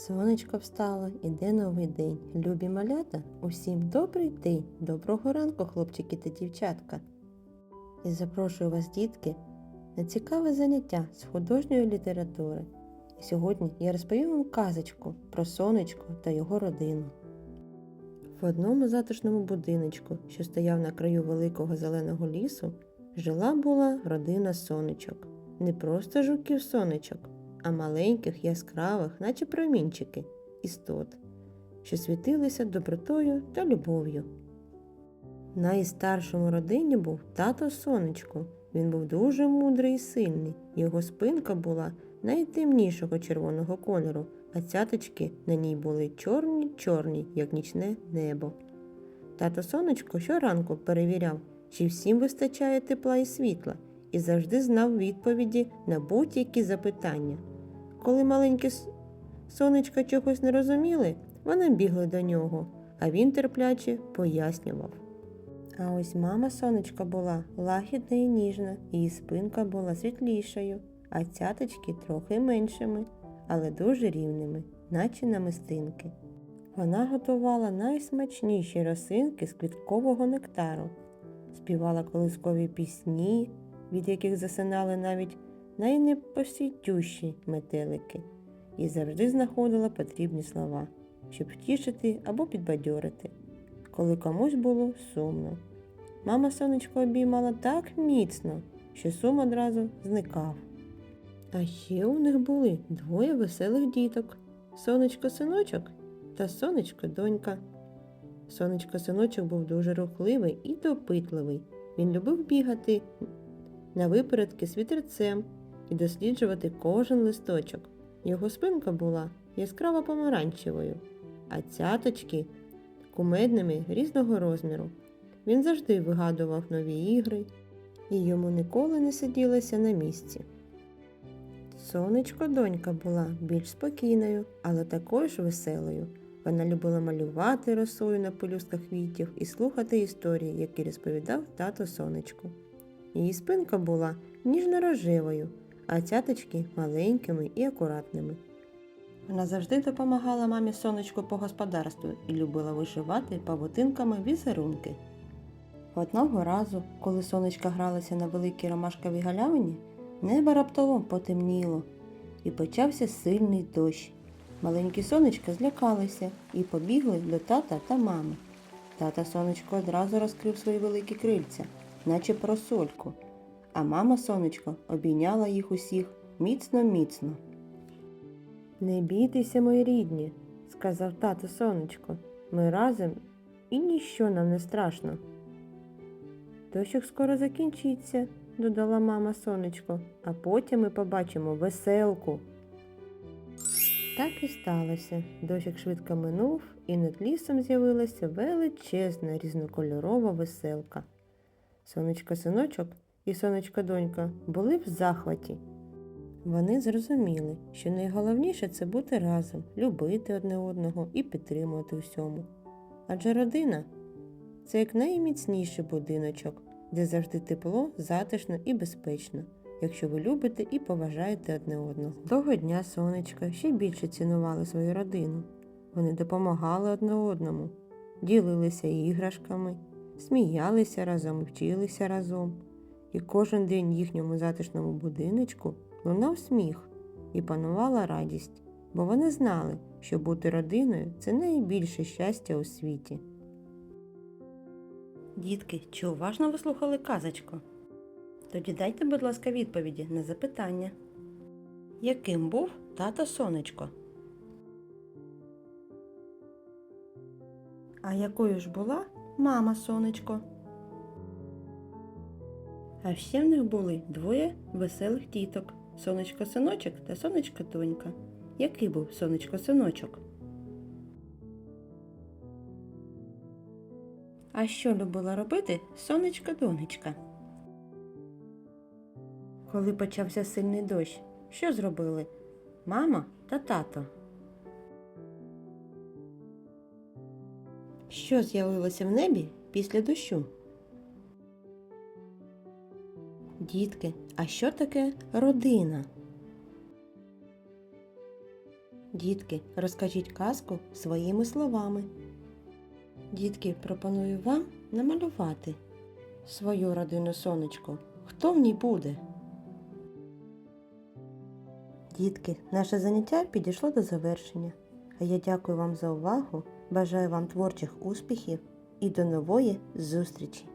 Сонечко встало, іде новий день. Любі малята, усім добрий день, доброго ранку, хлопчики та дівчатка. І запрошую вас, дітки, на цікаве заняття з художньої літератури. І сьогодні я розповім вам казочку про сонечко та його родину. В одному затишному будиночку, що стояв на краю великого зеленого лісу, жила була родина сонечок. Не просто жуків сонечок, а маленьких, яскравих, наче промінчики, істот, що світилися добротою та любов'ю. Найстаршим у родині був тато сонечко. Він був дуже мудрий і сильний. Його спинка була найтемнішого червоного кольору, а цяточки на ній були чорні-чорні, як нічне небо. Тато сонечко щоранку перевіряв, чи всім вистачає тепла і світла, і завжди знав відповіді на будь-які запитання. Коли маленькі сонечка чогось не розуміли, вони бігли до нього, а він терпляче пояснював. А ось мама сонечка була лагідна і ніжна, її спинка була світлішою, а цяточки трохи меншими, але дуже рівними, наче намистинки. Вона готувала найсмачніші росинки з квіткового нектару, співала колискові пісні, від яких засинали навіть найнепосітющі метелики, і завжди знаходила потрібні слова, щоб втішити або підбадьорити, коли комусь було сумно. Мама сонечко обіймала так міцно, що сум одразу зникав. А ще у них були двоє веселих діток сонечко синочок та сонечко донька. Сонечко синочок був дуже рухливий і допитливий. Він любив бігати на випередки з вітерцем і досліджувати кожен листочок. Його спинка була яскраво помаранчевою, а цяточки кумедними різного розміру. Він завжди вигадував нові ігри, і йому ніколи не сиділося на місці. Сонечко донька була більш спокійною, але також веселою. Вона любила малювати росою на пелюстках квітів і слухати історії, які розповідав тато сонечко. Її спинка була ніжно-рожевою, а цяточки маленькими і акуратними. Вона завжди допомагала мамі сонечку по господарству і любила вишивати павутинками візерунки. Одного разу, коли сонечка гралася на великій ромашковій галявині, небо раптово потемніло, і почався сильний дощ. Маленькі сонечка злякалися і побігли до тата та мами. Тата сонечко одразу розкрив свої великі крильця, наче просольку, а мама сонечко обійняла їх усіх міцно-міцно. Не бійтеся, мої рідні, сказав тато сонечко. Ми разом і ніщо нам не страшно. Дощик скоро закінчиться, додала мама сонечко, а потім ми побачимо веселку. Так і сталося. Дощик швидко минув, і над лісом з'явилася величезна різнокольорова веселка. Сонечко синочок і сонечко донька були в захваті. Вони зрозуміли, що найголовніше це бути разом, любити одне одного і підтримувати всьому. Адже родина це як найміцніший будиночок, де завжди тепло, затишно і безпечно, якщо ви любите і поважаєте одне одного. Того дня сонечка ще більше цінували свою родину. Вони допомагали одне одному, ділилися іграшками, сміялися разом, вчилися разом. І кожен день їхньому затишному будиночку лунав сміх і панувала радість, бо вони знали, що бути родиною це найбільше щастя у світі. Дітки, чи уважно ви слухали казочку? Тоді дайте, будь ласка, відповіді на запитання. Яким був тато сонечко? А якою ж була мама сонечко? А ще в них були двоє веселих діток сонечко синочок та сонечко донька. Який був сонечко синочок? А що любила робити сонечко донечка? Коли почався сильний дощ, що зробили мама та тато? Що з'явилося в небі після дощу? Дітки, а що таке родина? Дітки, розкажіть казку своїми словами. Дітки, пропоную вам намалювати свою родину сонечко. Хто в ній буде? Дітки, наше заняття підійшло до завершення. А я дякую вам за увагу, бажаю вам творчих успіхів і до нової зустрічі!